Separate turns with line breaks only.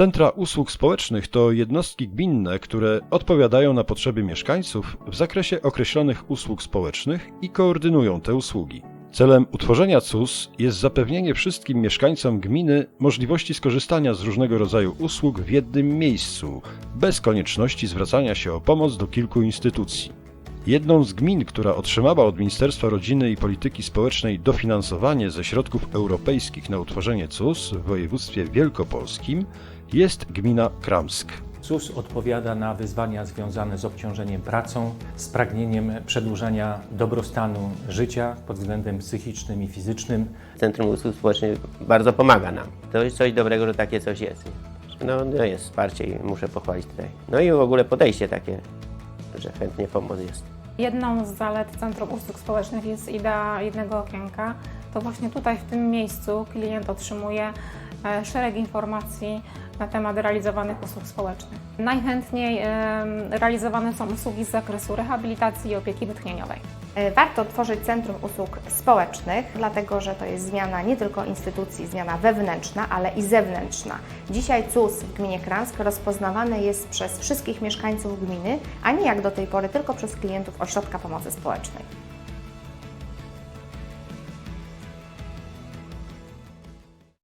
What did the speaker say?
Centra usług społecznych to jednostki gminne, które odpowiadają na potrzeby mieszkańców w zakresie określonych usług społecznych i koordynują te usługi. Celem utworzenia CUS jest zapewnienie wszystkim mieszkańcom gminy możliwości skorzystania z różnego rodzaju usług w jednym miejscu, bez konieczności zwracania się o pomoc do kilku instytucji. Jedną z gmin, która otrzymała od Ministerstwa Rodziny i Polityki Społecznej dofinansowanie ze środków europejskich na utworzenie CUS w województwie wielkopolskim, jest gmina Kramsk.
CUS odpowiada na wyzwania związane z obciążeniem pracą, z pragnieniem przedłużania dobrostanu życia pod względem psychicznym i fizycznym.
Centrum Usług Społecznych bardzo pomaga nam. To jest coś dobrego, że takie coś jest. No, no jest wsparcie i muszę pochwalić tutaj. No i w ogóle podejście takie, że chętnie pomoc jest.
Jedną z zalet Centrum Usług Społecznych jest idea jednego okienka. To właśnie tutaj, w tym miejscu, klient otrzymuje szereg informacji na temat realizowanych usług społecznych. Najchętniej realizowane są usługi z zakresu rehabilitacji i opieki wytchnieniowej.
E, Warto tworzyć Centrum Usług Społecznych, dlatego że to jest zmiana nie tylko instytucji, zmiana wewnętrzna, ale i zewnętrzna. Dzisiaj CUS w gminie Kransk rozpoznawany jest przez wszystkich mieszkańców gminy, a nie jak do tej pory tylko przez klientów Ośrodka Pomocy Społecznej.